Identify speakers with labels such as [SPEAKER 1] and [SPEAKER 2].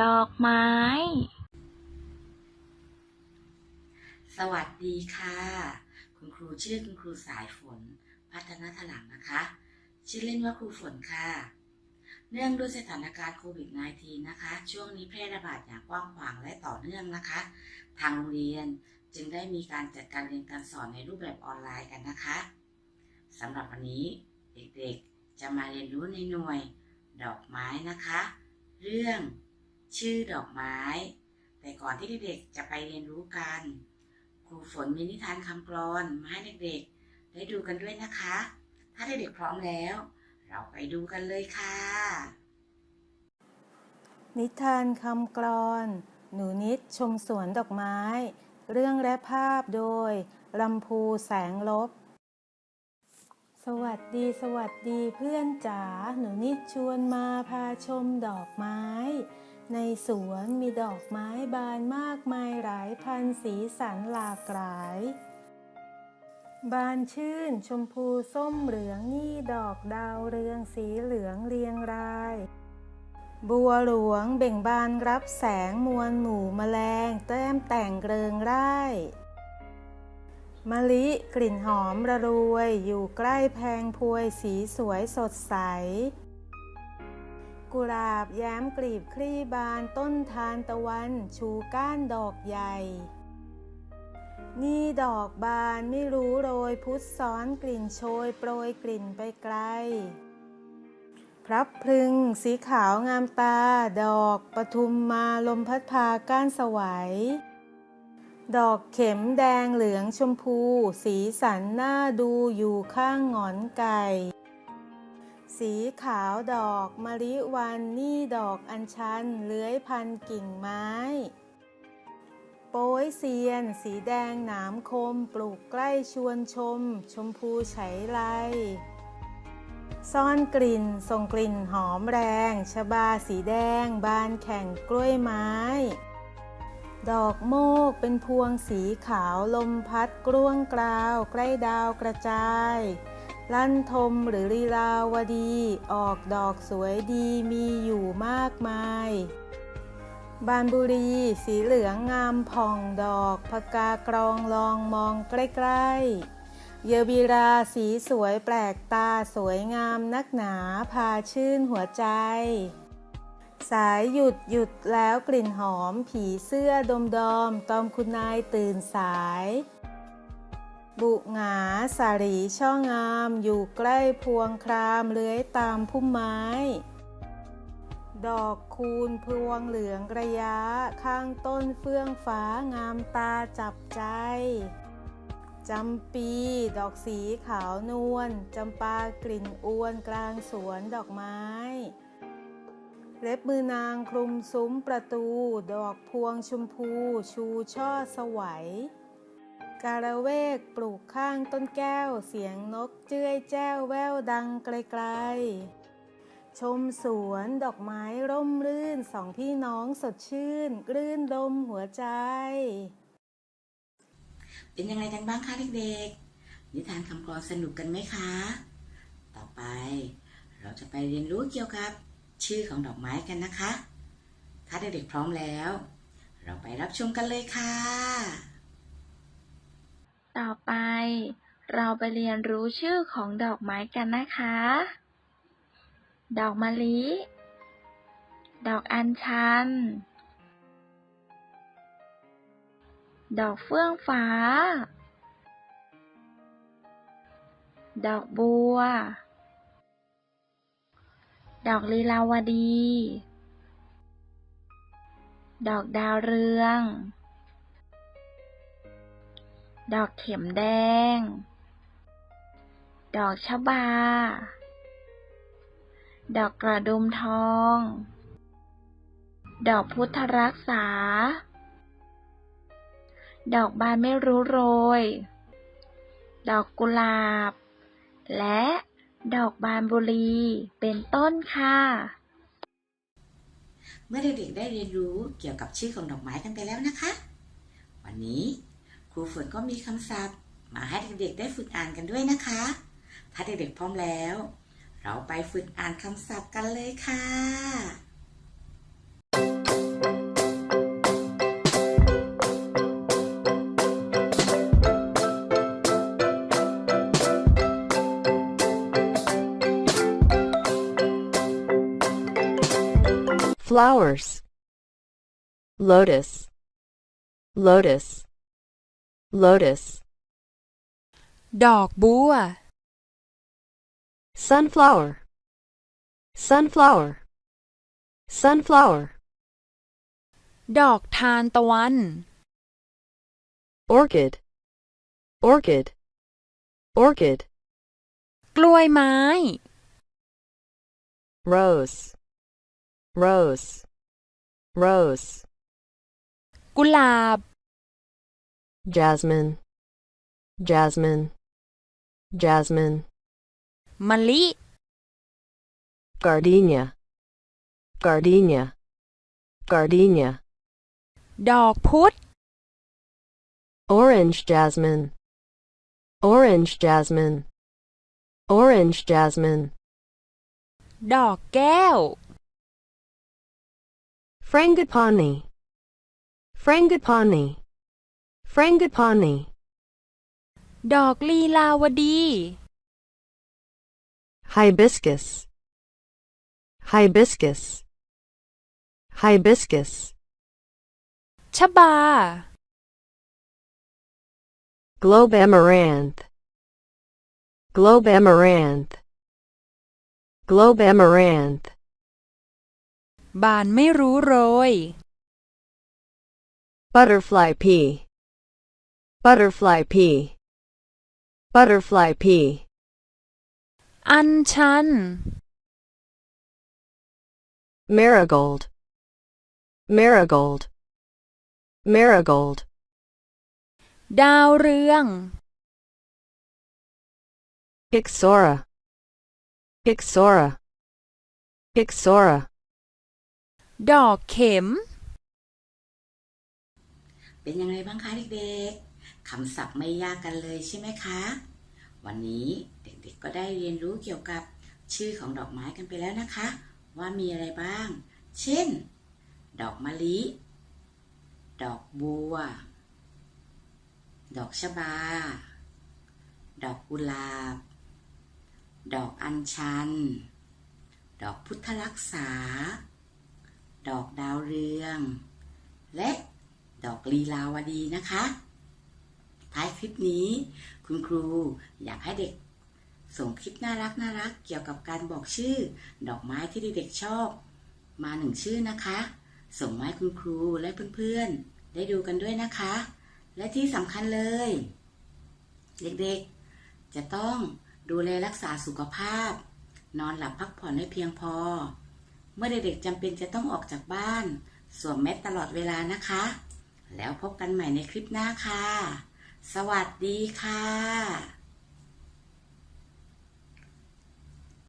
[SPEAKER 1] ดอกไม้
[SPEAKER 2] สวัสดีค่ะ คุณครูชื่อคุณครูสายฝน พัฒนาถลังนะคะ ชื่อเล่นว่าครูฝนค่ะ เนื่องด้วยสถานการณ์โควิด -19 นะคะ ช่วงนี้แพร่ระบาดอย่างกว้างขวางและต่อเนื่องนะคะ ทางโรงเรียนจึงได้มีการจัดการเรียนการสอนในรูปแบบออนไลน์กันนะคะสำหรับวันนี้เด็กๆจะมาเรียนรู้ในหน่วยดอกไม้นะคะ เรื่อง ชื่อดอกไม้ แต่ก่อนที่เด็กๆจะไปเรียนรู้กัน ครูฝนมีนิทานคำกลอนมาให้เด็กๆ ได้ดูกันด้วยนะคะ ถ้าเด็กๆพร้อมแล้ว เราไปดูกันเลยค่ะ
[SPEAKER 3] นิทานคำกรอน หนูนิดชมสวนดอกไม้ เรื่องและภาพโดยลำพูแสงลบสวัสดีสวัสดีเพื่อนจ๋าหนูนิดชวนมาพาชมดอกไม้ ในสวนมีดอกไม้บานมากมายหลายพันสีสันหลากหลาย บานชื่นชมพูส้มเหลืองนี่ดอกดาวเรืองสีเหลืองเรียงราย บัวหลวงเบ่งบานรับแสงมวลหมู่แมลงแต้มแต่งเริงไร่มะลิกลิ่นหอมระรวยอยู่ใกล้แพงพวยสีสวยสดใส กุหลาบแย้มกลีบคลี่บานต้นทานตะวัน ชูก้านดอกใหญ่ นี่ดอกบานไม่รู้โรยพุทธซ้อนกลิ่นโชยโปรยกลิ่นไปไกล พรับพลึงสีขาวงามตา ดอกปทุมมาลมพัดพาก้านสวัย ดอกเข็มแดงเหลืองชมพู สีสันน่าดูอยู่ข้างหงอนไก่ สีขาวดอกมะลิวันนี่ดอกอัญชันเลื้อยพันกิ่งไม้ โป้ยเซียน สีแดงหนามคม ปลูกใกล้ชวนชม ชมพูไฉไลซ่อนกลิ่นส่งกลิ่นหอมแรงชบาสีแดง บานแข่งกล้วยไม้ ดอกโมกเป็นพวงสีขาวลมพัดกร่วงกราว ใกล้ดาวกระจาย ลั่นทมหรือลีลาวดี ออกดอกสวยดีมีอยู่มากมาย บานบุรี สีเหลืองงามผ่องดอกพกากรองลองมองใกล้ๆ เยบีราสีสวยแปลกตาสวยงามนักหนาพาชื่นหัวใจ สายหยุดหยุดแล้วกลิ่นหอม ผีเสื้อดมดอมตอมคุณนายตื่นสาย บุหงาสารีช่องงาม อยู่ใกล้พวงครามเลื้อยตามพุ่มไม้ ดอกคูณพวงเหลืองระยะ ข้างต้นเฟื่องฟ้างามตาจับใจจำปี ดอกสีขาวนวลจำปากลิ่นอวนกลางสวนดอกไม้ เล็บมือนางคลุมซุ้มประตู ดอกพวงชมพู ชูช่อสวัย การะเวกปลูกข้างต้นแก้ว เสียงนกเจ้ยแจ้วแววดังไกลๆ ชมสวนดอกไม้ร่มรื่นสองพี่น้องสดชื่นกลื่นลมหัวใจ
[SPEAKER 2] เป็นยังไงกันบ้างคะเด็กๆ นิทานคำกลอนสนุกกันไหมคะ ต่อไป เราจะไปเรียนรู้เกี่ยวกับ ชื่อของดอกไม้กันนะคะ ถ้าเด็กๆพร้อมแล้ว เราไปรับชมกันเลยค่ะ
[SPEAKER 1] ต่อไป เราไปเรียนรู้ชื่อของดอกไม้กันนะคะ ดอกมะลิ ดอกอัญชัน ดอกเฟื่องฟ้า ดอกบัว ดอกลีลาวดี ดอกดาวเรือง ดอกเข็มแดง ดอกชะบา ดอกกระดุมทอง ดอกพุทธรักษา ดอกบานไม่รู้โรย ดอกกุหลาบ และดอกบานบุรีเป็นต้นค่ะ
[SPEAKER 2] เมื่อเด็กๆได้เรียนรู้เกี่ยวกับชื่อของดอกไม้กันไปแล้วนะคะ วันนี้ ครูฝนก็มีคำศัพท์ มาให้เด็กๆได้ฝึกอ่านกันด้วยนะคะ ถ้าเด็กๆพร้อมแล้ว เราไปฝึกอ่านคำศัพท์กันเลยค่ะ
[SPEAKER 4] flowers lotus lotus lotus
[SPEAKER 5] ดอกบัว
[SPEAKER 4] sunflower sunflower sunflower
[SPEAKER 5] ดอกทานตะวัน
[SPEAKER 4] orchid orchid orchid
[SPEAKER 5] กล้วยไม้
[SPEAKER 4] rose rose rose
[SPEAKER 5] กุหลาบ
[SPEAKER 4] jasmine jasmine jasmine
[SPEAKER 5] มะลิ
[SPEAKER 4] gardenia gardenia gardenia
[SPEAKER 5] ดอกพุธ
[SPEAKER 4] orange jasmine orange jasmine orange jasmine
[SPEAKER 5] ดอกแก้ว
[SPEAKER 4] frangipani frangipani Frangipani
[SPEAKER 5] ดอกลีลาวดี
[SPEAKER 4] hibiscus hibiscus hibiscus
[SPEAKER 5] ชบา
[SPEAKER 4] globe amaranth globe amaranth globe amaranth
[SPEAKER 5] บานไม่รู้โรย
[SPEAKER 4] butterfly pea butterfly pea butterfly pea
[SPEAKER 5] อัญชัน
[SPEAKER 4] marigold marigold marigold
[SPEAKER 5] ดาวเรือง
[SPEAKER 4] ixora ixora ixora
[SPEAKER 5] ดอกเข็ม
[SPEAKER 2] เป็นยังไงบ้างคะเด็กๆ คำศัพท์ไม่ยากกันเลยใช่ไหมคะ วันนี้เด็กๆก็ได้เรียนรู้เกี่ยวกับชื่อของดอกไม้กันไปแล้วนะคะ ว่ามีอะไรบ้าง เช่น ดอกมะลิ ดอกบัว ดอกชบา ดอกกุหลาบ ดอกอัญชัน ดอกพุทธรักษา ดอกดาวเรือง และดอกลีลาวดีนะคะ ท้ายคลิปนี้ คุณครูอยากให้เด็ก ส่งคลิปน่ารักน่ารักเกี่ยวกับการบอกชื่อ ดอกไม้ที่เด็กๆชอบ มาหนึ่งชื่อนะคะ ส่งมาให้คุณครูและเพื่อนๆ ได้ดูกันด้วยนะคะ และที่สำคัญเลย เด็กๆ จะต้องดูแลรักษาสุขภาพ นอนหลับพักผ่อนให้เพียงพอ เมื่อเด็กๆจำเป็นจะต้องออกจากบ้าน สวมแมสตลอดเวลานะคะ แล้วพบกันใหม่ในคลิปหน้าค่ะ สวัสดีค่ะ